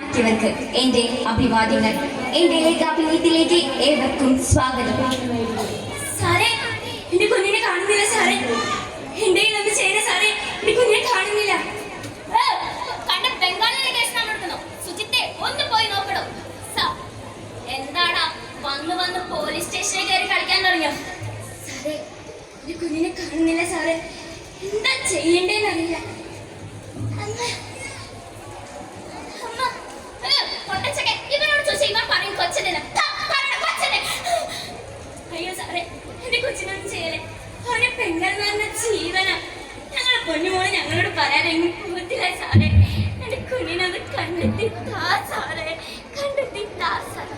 ഇവർക്ക് എന്റെ അഭിവാദ്യങ്ങൾ എന്റെ ലേഖാഭിനയത്തിലേക്ക് ഏവർക്കും സ്വാഗതം. സാറേ എന്റെ കുഞ്ഞിനെ കാണുന്നില്ല സാറേ. എന്റെ ഒന്ന് ചെയ്യുന്ന സാറേ എന്റെ കുഞ്ഞിനെ കാണുന്നില്ല. കണ്ട ബംഗാളിലെ കേസ് നമ്മൾ എടുക്കുന്നു. സുജിത്തെ ഒന്ന് പോയി നോക്കണം സ- എന്താടാ വന്ന് വന്ന് പോലീസ് സ്റ്റേഷനിൽ കയറി കളിക്കാൻ തുടങ്ങിയോ? സാറേ എന്റെ കുഞ്ഞിനെ കാണുന്നില്ല സാറേ. എന്താ ചെയ്യണ്ടേന്നറിയില്ല അമ്മ പറയാനെങ്കിൽ പോകത്തില്ല സാറേ. എന്റെ കുഞ്ഞിനത് കണ്ടെത്തി താ സാറേ. കണ്ടെത്തി താ സാറേ.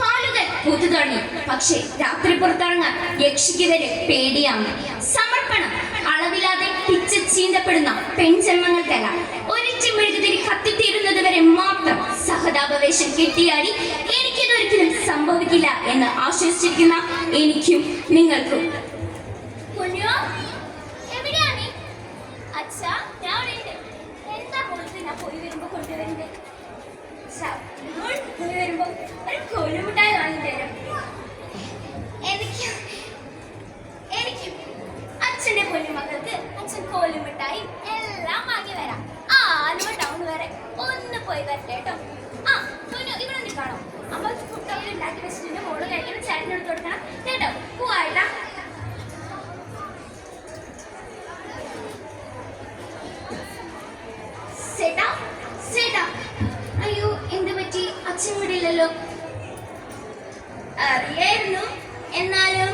പാലുകൾ പൂത്തു തുടങ്ങി. പക്ഷേ രാത്രി പുറത്തിറങ്ങാൻ യക്ഷിക്കുന്നവര് പേടിയാണ്. സമർപ്പണം അളവില്ലാതെ പിച്ച് ചീന്തപ്പെടുന്ന പെൺജന്മങ്ങൾക്കല്ല. ഒരിച്ചു മെഴുകുതിരി കത്തിത്തീരുന്നത് വരെ മാത്രം സഹതാപവേശം കെട്ടിയാടി എനിക്കിതൊരിക്കലും സംഭവിക്കില്ല എന്ന് ആശ്വസിച്ചിരിക്കുന്ന എനിക്കും നിങ്ങൾക്കും. അച്ഛാ ഞാൻ എന്താ മോൾക്ക് ഞാൻ പോയി വരുമ്പോ കൊണ്ടുവരണ്ടേ മോൾ പോയി വരുമ്പോ ഒരു കോലുമുട്ടായി വാങ്ങി തരും. എനിക്ക് എനിക്ക് അച്ഛന്റെ പൊന്നുമക്കൾക്ക് അച്ഛൻ കോലും മിഠായി എല്ലാം വാങ്ങി വരാം. ആ ആലുവ ടൗൺ വരെ ഒന്ന് പോയി വരട്ടെ കേട്ടോ. ആ ഇവിടെ നിൽക്കാണോ അപ്പൊ ഫുഡ് ഉണ്ടാക്കി വെച്ചിട്ടുണ്ട്. മോൾ കഴിക്കണം ചേട്ടൻ എടുത്ത് കൊടുക്കണം. കേട്ടോ? പോവായിട്ടാ സേട്ടാ സേട്ടാ അയ്യോ എന്ത് പറ്റി? അച്ഛൻ ഇവിടെ ഇല്ലല്ലോ. അറിയായിരുന്നു. എന്നാലും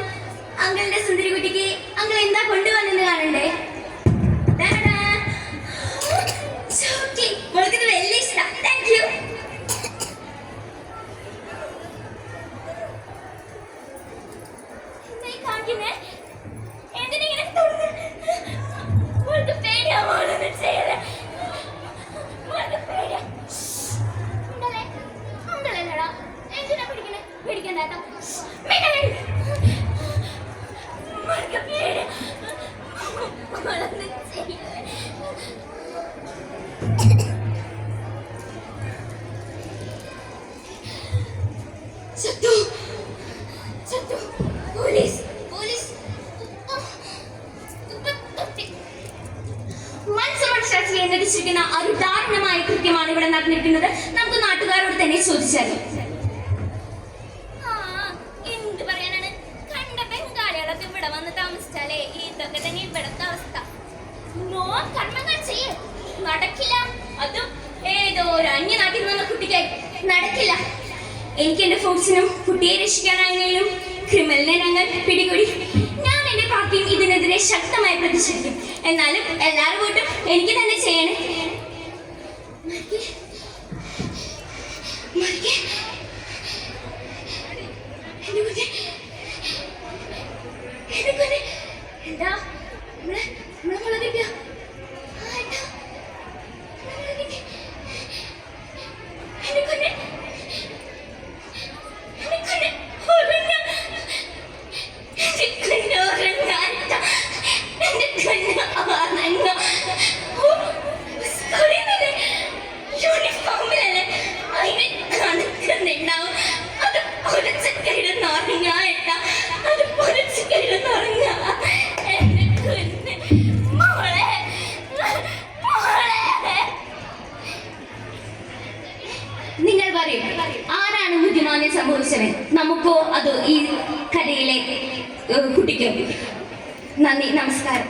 അങ്കിളിന്റെ സുന്ദരി കുട്ടിക്ക് അങ്കിൾ എന്താ കൊണ്ടുവന്നെന്ന് കാണണ്ടേ. മോൾക്കിത് വലിയ ഇഷ്ടം. താങ്ക് യു കാണിക്കുന്നേ? മനസ്സുമനശാസ്ത്രി ആ ഒരു ദാരുണമായ കൃത്യമാണ് ഇവിടെ നടന്നിരിക്കുന്നത്. നമുക്ക് നാട്ടുകാരോട് തന്നെ ചോദിച്ചാൽ നടക്കില്ല. എനിക്ക് എന്റെ ഫോഴ്സിനും കുട്ടിയെ രക്ഷിക്കാനായാലും ക്രിമിനലിനെ ഞങ്ങൾ പിടികൂടി. ഞാൻ എന്റെ പാർട്ടിയും ഇതിനെതിരെ ശക്തമായി പ്രതിഷേധിക്കും. എന്നാലും എല്ലാവരും വോട്ടും എനിക്ക് തന്നെ ചെയ്യണേ. സംഭവിച്ചത് നമുക്കോ അത് ഈ കഥയിലെ കുട്ടിക്കോ നന്ദി നമസ്കാരം.